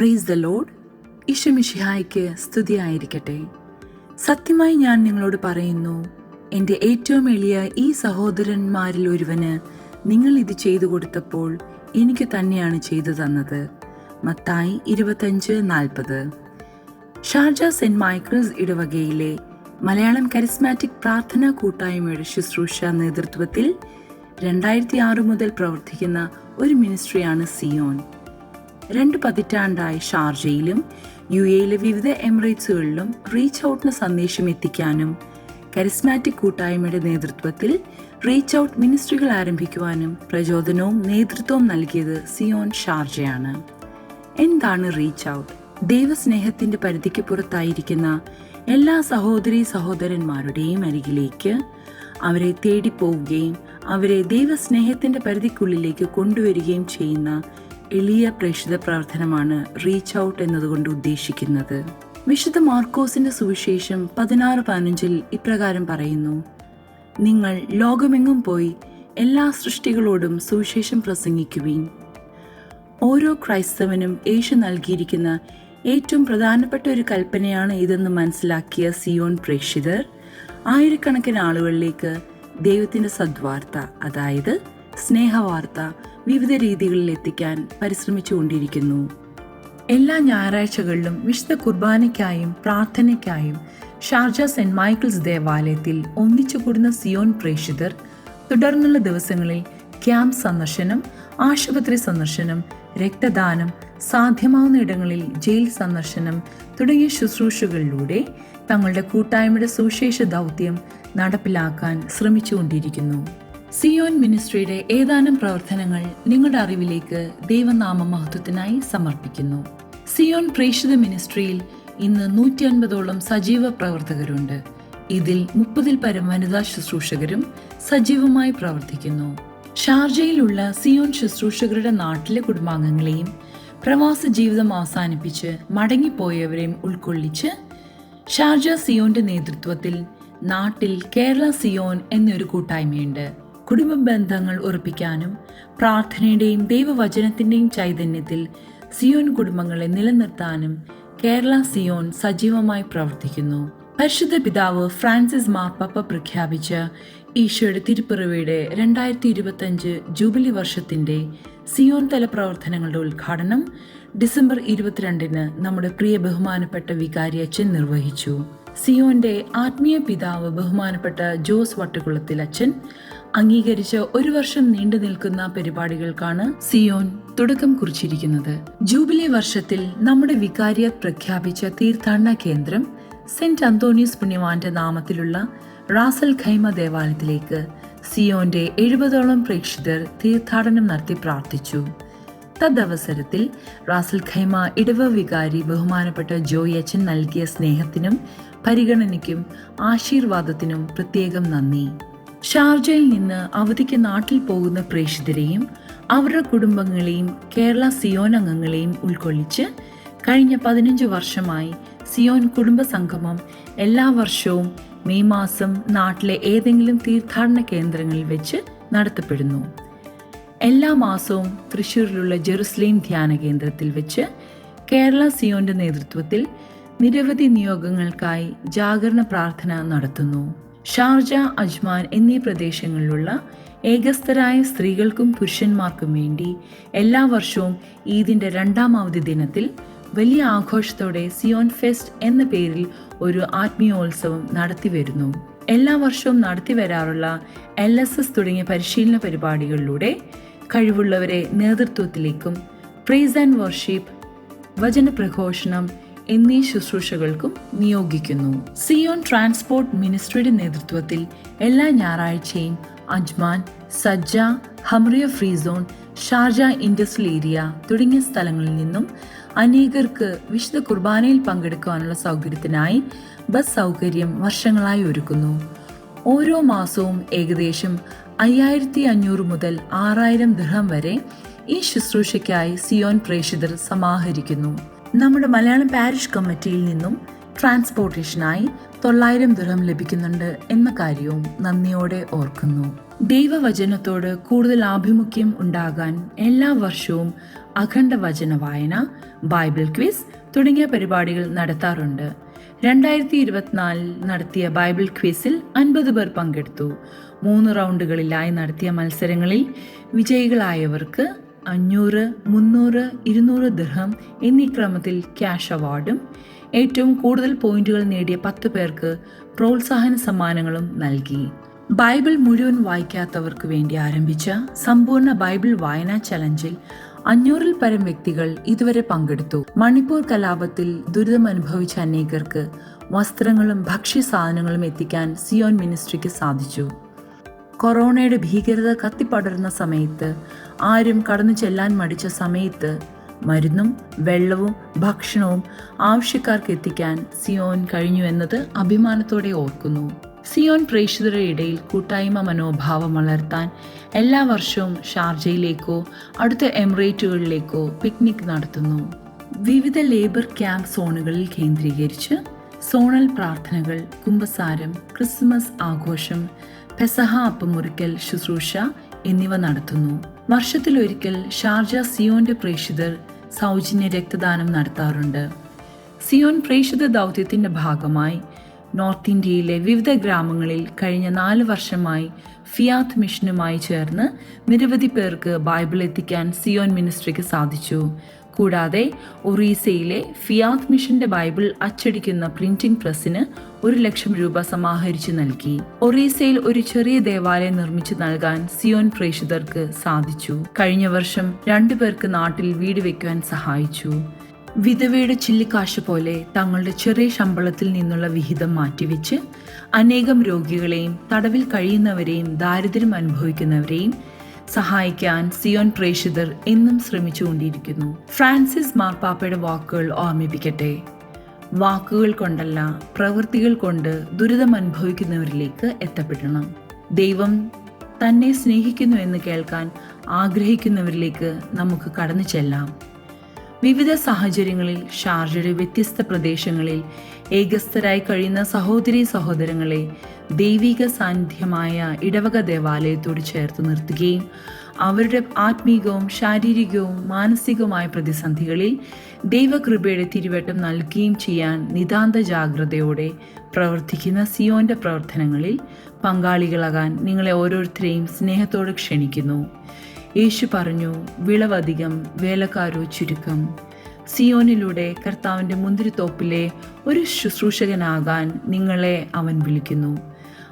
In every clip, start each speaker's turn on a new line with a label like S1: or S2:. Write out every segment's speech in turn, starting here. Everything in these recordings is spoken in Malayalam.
S1: പ്രൈസ് ദ ലോഡ് ഇഷമിഷിഹായ്ക്ക് സ്തുതിയായിരിക്കട്ടെ. സത്യമായി ഞാൻ നിങ്ങളോട് പറയുന്നു എന്റെ ഏറ്റവും എളിയ ഈ സഹോദരന്മാരിൽ ഒരുവന് നിങ്ങൾ ഇത് ചെയ്തു കൊടുത്തപ്പോൾ എനിക്ക് തന്നെയാണ് ചെയ്തു തന്നത്. മത്തായി ഇരുപത്തഞ്ച് നാൽപ്പത്. ഷാർജ സെന്റ് മൈക്കിൾസ് ഇടവകയിലെ മലയാളം കരിസ്മാറ്റിക് പ്രാർത്ഥനാ കൂട്ടായ്മയുടെ ശുശ്രൂഷ നേതൃത്വത്തിൽ രണ്ടായിരത്തി ആറ് മുതൽ പ്രവർത്തിക്കുന്ന ഒരു മിനിസ്ട്രിയാണ് സിയോൻ. രണ്ട് പതിറ്റാണ്ടായി ഷാർജയിലും യു എയിലെ വിവിധ എമിറേറ്റ്സുകളിലും റീച്ച് ഔട്ടിന് സന്ദേശം എത്തിക്കാനും കരിസ്മാറ്റിക് കൂട്ടായ്മയുടെ നേതൃത്വത്തിൽ റീച്ച് ഔട്ട് മിനിസ്ട്രികൾ ആരംഭിക്കുവാനും പ്രചോദനവും നേതൃത്വവും നൽകിയത് സിയോൺ ഷാർജയാണ്. എന്താണ് റീച്ച് ഔട്ട്? ദൈവസ്നേഹത്തിന്റെ പരിധിക്ക് പുറത്തായിരിക്കുന്ന എല്ലാ സഹോദരി സഹോദരന്മാരുടെയും അരികിലേക്ക് അവരെ തേടിപ്പോവുകയും അവരെ ദൈവസ്നേഹത്തിന്റെ പരിധിക്കുള്ളിലേക്ക് കൊണ്ടുവരികയും ചെയ്യുന്ന എളിയ പ്രേക്ഷിത പ്രവർത്തനമാണ് റീച്ച് ഔട്ട് എന്നതുകൊണ്ട് ഉദ്ദേശിക്കുന്നത്. വിശുദ്ധ മാർക്കോസിന്റെ സുവിശേഷം പതിനാറ് പതിനഞ്ചിൽ ഇപ്രകാരം പറയുന്നു. നിങ്ങൾ ലോകമെങ്ങും പോയി എല്ലാ സൃഷ്ടികളോടും സുവിശേഷം പ്രസംഗിക്കുവീൻ. ഓരോ ക്രൈസ്തവനും യേശു നൽകിയിരിക്കുന്ന ഏറ്റവും പ്രധാനപ്പെട്ട ഒരു കൽപ്പനയാണ് ഇതെന്ന് മനസ്സിലാക്കിയ സിയോൺ പ്രേക്ഷിതർ ആയിരക്കണക്കിന് ആളുകളിലേക്ക് ദൈവത്തിന്റെ സദ്വാർത്ത അതായത് സ്നേഹവാർത്ത വിവിധ രീതികളിൽ എത്തിക്കാൻ പരിശ്രമിച്ചുകൊണ്ടിരിക്കുന്നു. എല്ലാ ഞായറാഴ്ചകളിലും വിശുദ്ധ കുർബാനയ്ക്കായും പ്രാർത്ഥനയ്ക്കായും ഷാർജ സെന്റ് മൈക്കിൾസ് ദേവാലയത്തിൽ ഒന്നിച്ചു കൂടുന്ന സിയോൻ പ്രേക്ഷിതർ തുടർന്നുള്ള ദിവസങ്ങളിൽ ക്യാമ്പ് സന്ദർശനം ആശുപത്രി സന്ദർശനം രക്തദാനം സാധ്യമാവുന്ന ഇടങ്ങളിൽ ജയിൽ സന്ദർശനം തുടങ്ങിയ ശുശ്രൂഷകളിലൂടെ തങ്ങളുടെ കൂട്ടായ്മയുടെ സുവിശേഷ ദൗത്യം നടപ്പിലാക്കാൻ ശ്രമിച്ചുകൊണ്ടിരിക്കുന്നു. സിയോൻ മിനിസ്ട്രിയുടെ ഏതാനും പ്രവർത്തനങ്ങൾ നിങ്ങളുടെ അറിവിലേക്ക് ദൈവനാമ മഹത്വത്തിനായി സമർപ്പിക്കുന്നു. സിയോൻ പ്രേക്ഷിത മിനിസ്ട്രിയിൽ ഇന്ന് നൂറ്റി അൻപതോളം സജീവ പ്രവർത്തകരുണ്ട്. ഇതിൽ മുപ്പതിൽ പരം വനിതാ ശുശ്രൂഷകരും സജീവമായി പ്രവർത്തിക്കുന്നു. ഷാർജയിലുള്ള സിയോൺ ശുശ്രൂഷകരുടെ നാട്ടിലെ കുടുംബാംഗങ്ങളെയും പ്രവാസ ജീവിതം അവസാനിപ്പിച്ച് മടങ്ങിപ്പോയവരെയും ഉൾക്കൊള്ളിച്ച് ഷാർജ സിയോന്റെ നേതൃത്വത്തിൽ നാട്ടിൽ കേരള സിയോൻ എന്നൊരു കൂട്ടായ്മയുണ്ട്. കുടുംബ ബന്ധങ്ങൾ ഉറപ്പിക്കാനും പ്രാർത്ഥനയുടെയും ദൈവവചനത്തിന്റെയും ചൈതന്യത്തിൽ സിയോൻ കുടുംബങ്ങളെ നിലനിർത്താനും കേരള സിയോൺ സജീവമായി പ്രവർത്തിക്കുന്നു. പരിശുദ്ധ പിതാവ് ഫ്രാൻസിസ് മാർപ്പാപ്പ പ്രഖ്യാപിച്ച ഈശോയുടെ തിരുപ്പിറവിയുടെ രണ്ടായിരത്തി ഇരുപത്തഞ്ച് ജൂബിലി വർഷത്തിന്റെ സിയോൺ തല പ്രവർത്തനങ്ങളുടെ ഉദ്ഘാടനം ഡിസംബർ ഇരുപത്തിരണ്ടിന് നമ്മുടെ പ്രിയ ബഹുമാനപ്പെട്ട വികാരി അച്ഛൻ നിർവഹിച്ചു. സിയോന്റെ ആത്മീയ പിതാവ് ബഹുമാനപ്പെട്ട ജോസ് വട്ടുകുളത്തിൽ അച്ഛൻ അംഗീകരിച്ച ഒരു വർഷം നീണ്ടു നിൽക്കുന്ന പരിപാടികൾക്കാണ് സിയോൻ തുടക്കം കുറിച്ചിരിക്കുന്നത്. ജൂബിലി വർഷത്തിൽ നമ്മുടെ വികാരിയ പ്രഖ്യാപിച്ച തീർത്ഥാടന കേന്ദ്രം സെന്റ് അന്തോണിയസ് പുണ്യവാന്റെ നാമത്തിലുള്ള റാസൽ ഖൈമ ദേവാലയത്തിലേക്ക് സിയോന്റെ എഴുപതോളം പ്രേക്ഷിതർ തീർത്ഥാടനം നടത്തി പ്രാർത്ഥിച്ചു. തദ്വസരത്തിൽ റാസൽ ഖൈമ ഇടവ വികാരി ബഹുമാനപ്പെട്ട ജോയി അച്ഛൻ നൽകിയ സ്നേഹത്തിനും പരിഗണനയ്ക്കും ആശീർവാദത്തിനും പ്രത്യേകം നന്ദി. ഷാർജയിൽ നിന്ന് അവധിക്ക് നാട്ടിൽ പോകുന്ന പ്രേക്ഷിതരെയും അവരുടെ കുടുംബങ്ങളെയും കേരള സിയോൻ അംഗങ്ങളെയും ഉൾക്കൊള്ളിച്ച് കഴിഞ്ഞ പതിനഞ്ച് വർഷമായി സിയോൻ കുടുംബ സംഗമം എല്ലാ വർഷവും മെയ് മാസം നാട്ടിലെ ഏതെങ്കിലും തീർത്ഥാടന കേന്ദ്രങ്ങളിൽ വെച്ച് നടത്തപ്പെടുന്നു. എല്ലാ മാസവും തൃശ്ശൂരിലുള്ള ജെറുസലേം ധ്യാന കേന്ദ്രത്തിൽ വെച്ച് കേരള സിയോന്റെ നേതൃത്വത്തിൽ നിരവധി നിയോഗങ്ങൾക്കായി ജാഗരണ പ്രാർത്ഥന നടത്തുന്നു. ഷാർജ അജ്മാൻ എന്നീ പ്രദേശങ്ങളിലുള്ള ഏകസ്ഥരായ സ്ത്രീകൾക്കും പുരുഷന്മാർക്കും വേണ്ടി എല്ലാ വർഷവും ഈദിന്റെ രണ്ടാം അവധി ദിനത്തിൽ വലിയ ആഘോഷത്തോടെ സിയോൺ ഫെസ്റ്റ് എന്ന പേരിൽ ഒരു ആത്മീയോത്സവം നടത്തിവരുന്നു. എല്ലാ വർഷവും നടത്തി വരാറുള്ള എൽ എസ് എസ് തുടങ്ങിയ പരിശീലന പരിപാടികളിലൂടെ കഴിവുള്ളവരെ നേതൃത്വത്തിലേക്കും പ്രീസ് ആൻഡ് വർഷിപ്പ് വചനപ്രഘോഷണം എന്നീ ശുശ്രൂഷകൾക്കും നിയോഗിക്കുന്നു. സിയോൺ ട്രാൻസ്പോർട്ട് മിനിസ്ട്രിയുടെ നേതൃത്വത്തിൽ എല്ലാ ഞായറാഴ്ചയും Ajman Sajja Hamriyah free zone Sharjah industrial area തുടങ്ങിയ സ്ഥലങ്ങളിൽ നിന്നും അനേകർക്ക് വിശുദ്ധ കുർബാനയിൽ പങ്കെടുക്കാനുള്ള സൗകര്യത്തിനായി ബസ് സൗകര്യം വർഷങ്ങളായി ഒരുക്കുന്നു. ഓരോ മാസവും ഏകദേശം അയ്യായിരത്തി അഞ്ഞൂറ് മുതൽ ആറായിരം ദൃഹം വരെ ഈ ശുശ്രൂഷയ്ക്കായി സിയോൻ പ്രേക്ഷിതർ സമാഹരിക്കുന്നു. നമ്മുടെ മലയാളം പാരിഷ് കമ്മിറ്റിയിൽ നിന്നും ട്രാൻസ്പോർട്ടേഷനായി തൊള്ളായിരം ദൃഹം ലഭിക്കുന്നുണ്ട് എന്ന കാര്യവും നന്ദിയോടെ ഓർക്കുന്നു. ദൈവവചനത്തോട് കൂടുതൽ ആഭിമുഖ്യം ഉണ്ടാകാൻ എല്ലാ വർഷവും അഖണ്ഡ വചന വായന ബൈബിൾ ക്വിസ് തുടങ്ങിയ പരിപാടികൾ നടത്താറുണ്ട്. രണ്ടായിരത്തി ഇരുപത്തിനാലിൽ നടത്തിയ ബൈബിൾ ക്വിസിൽ അൻപത് പേർ പങ്കെടുത്തു. മൂന്ന് റൗണ്ടുകളിലായി നടത്തിയ മത്സരങ്ങളിൽ വിജയികളായവർക്ക് അഞ്ഞൂറ് മുന്നൂറ് ഇരുന്നൂറ് ദൃഹം എന്നീ ക്രമത്തിൽ ക്യാഷ് അവാർഡും ഏറ്റവും കൂടുതൽ പോയിന്റുകൾ നേടിയ പത്ത് പേർക്ക് പ്രോത്സാഹന സമ്മാനങ്ങളും നൽകി. ബൈബിൾ മുഴുവൻ വായിക്കാത്തവർക്ക് വേണ്ടി ആരംഭിച്ച സമ്പൂർണ ബൈബിൾ വായനാ ചലഞ്ചിൽ അഞ്ഞൂറിൽ പരം വ്യക്തികൾ ഇതുവരെ പങ്കെടുത്തു. മണിപ്പൂർ കലാപത്തിൽ ദുരിതം അനുഭവിച്ച അനേകർക്ക് വസ്ത്രങ്ങളും ഭക്ഷ്യസാധനങ്ങളും എത്തിക്കാൻ സിയോൻ മിനിസ്ട്രിക്ക് സാധിച്ചു. കൊറോണയുടെ ഭീകരത കത്തിപ്പടർന്ന സമയത്ത് ആരും കടന്നു ചെല്ലാൻ മടിച്ച സമയത്ത് മരുന്നും വെള്ളവും ഭക്ഷണവും ആവശ്യക്കാർക്ക് എത്തിക്കാൻ സിയോൻ കഴിഞ്ഞു എന്നത് അഭിമാനത്തോടെ ഓർക്കുന്നു. സിയോൻ പ്രേക്ഷിതരുടെ ഇടയിൽ കൂട്ടായ്മ മനോഭാവം വളർത്താൻ എല്ലാ വർഷവും ഷാർജയിലേക്കോ അടുത്ത എമിറേറ്റുകളിലേക്കോ പിക്നിക് നടത്തുന്നു. വിവിധ ലേബർ ക്യാമ്പ് സോണുകളിൽ കേന്ദ്രീകരിച്ച് സോണൽ പ്രാർത്ഥനകൾ കുമ്പസാരം ക്രിസ്മസ് ആഘോഷം പെസഹ അപ്പമുറിക്കൽ ശുശ്രൂഷ എന്നിവ നടത്തുന്നു. വർഷത്തിലൊരിക്കൽ ഷാർജ സിയോന്റെ പ്രേക്ഷിതർ സൗജന്യ രക്തദാനം നടത്താറുണ്ട്. സിയോൻ പ്രേക്ഷിത ദൗത്യത്തിന്റെ ഭാഗമായി നോർത്ത് ഇന്ത്യയിലെ വിവിധ ഗ്രാമങ്ങളിൽ കഴിഞ്ഞ നാല് വർഷമായി ഫിയാത്ത് മിഷനുമായി ചേർന്ന് നിരവധി പേർക്ക് ബൈബിൾ എത്തിക്കാൻ സിയോൻ മിനിസ്ട്രിക്ക് സാധിച്ചു. കൂടാതെ ഒറീസയിലെ ഫിയാത് മിഷന്റെ ബൈബിൾ അച്ചടിക്കുന്ന പ്രിന്റിംഗ് പ്രസ്സിന് ഒരു ലക്ഷം രൂപ സമാഹരിച്ചു നൽകി. ഒറീസയിൽ ഒരു ചെറിയ ദേവാലയം നിർമ്മിച്ചു നൽകാൻ സിയോൻ പ്രേക്ഷിതർക്ക് സാധിച്ചു. കഴിഞ്ഞ വർഷം രണ്ടുപേർക്ക് നാട്ടിൽ വീട് വെക്കുവാൻ സഹായിച്ചു. വിധവയുടെ ചില്ലിക്കാശ് പോലെ തങ്ങളുടെ ചെറിയ ശമ്പളത്തിൽ നിന്നുള്ള വിഹിതം മാറ്റിവെച്ച് അനേകം രോഗികളെയും തടവിൽ കഴിയുന്നവരെയും ദാരിദ്ര്യം അനുഭവിക്കുന്നവരെയും സഹായിക്കാൻ സിയോൻ പ്രേക്ഷിതർ എന്നും ശ്രമിച്ചുകൊണ്ടിരിക്കുന്നു. ഫ്രാൻസിസ് മാർപ്പാപ്പയുടെ വാക്കുകൾ ഓർമ്മിപ്പിക്കട്ടെ. വാക്കുകൾ കൊണ്ടല്ല പ്രവൃത്തികൾ കൊണ്ട് ദുരിതം അനുഭവിക്കുന്നവരിലേക്ക് എത്തപ്പെടണം. ദൈവം തന്നെ സ്നേഹിക്കുന്നു എന്ന് കേൾക്കാൻ ആഗ്രഹിക്കുന്നവരിലേക്ക് നമുക്ക് കടന്നു ചെല്ലാം. വിവിധ സാഹചര്യങ്ങളിൽ ഷാർജയുടെ വ്യത്യസ്ത പ്രദേശങ്ങളിൽ ഏകസ്ഥരായി കഴിയുന്ന സഹോദരി സഹോദരങ്ങളെ ദൈവിക സാന്നിധ്യമായ ഇടവക ദേവാലയത്തോട് ചേർത്ത് നിർത്തുകയും അവരുടെ ആത്മീകവും ശാരീരികവും മാനസികവുമായ പ്രതിസന്ധികളിൽ ദൈവകൃപയുടെ തിരുവട്ടം നൽകുകയും ചെയ്യാൻ നിതാന്ത ജാഗ്രതയോടെ പ്രവർത്തിക്കുന്ന സിയോന്റെ പ്രവർത്തനങ്ങളിൽ പങ്കാളികളാകാൻ നിങ്ങളെ ഓരോരുത്തരെയും സ്നേഹത്തോടെ ക്ഷണിക്കുന്നു. യേശു പറഞ്ഞു വിളവധികം വേലക്കാരോ ചുരുക്കം. സിയോനിലൂടെ കർത്താവിന്റെ മുന്തിരിത്തോപ്പിലെ ഒരു ശുശ്രൂഷകനാകാൻ നിങ്ങളെ അവൻ വിളിക്കുന്നു.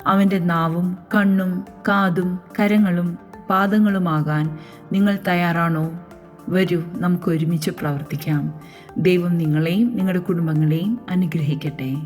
S1: അവന്റെ നാവും കണ്ണും കാതും കരങ്ങളും പാദങ്ങളുമാകാൻ നിങ്ങൾ തയ്യാറാണോ? വരൂ നമുക്ക് ഒരുമിച്ച് പ്രവർത്തിക്കാം. ദൈവം നിങ്ങളെയും നിങ്ങളുടെ കുടുംബങ്ങളെയും അനുഗ്രഹിക്കട്ടെ.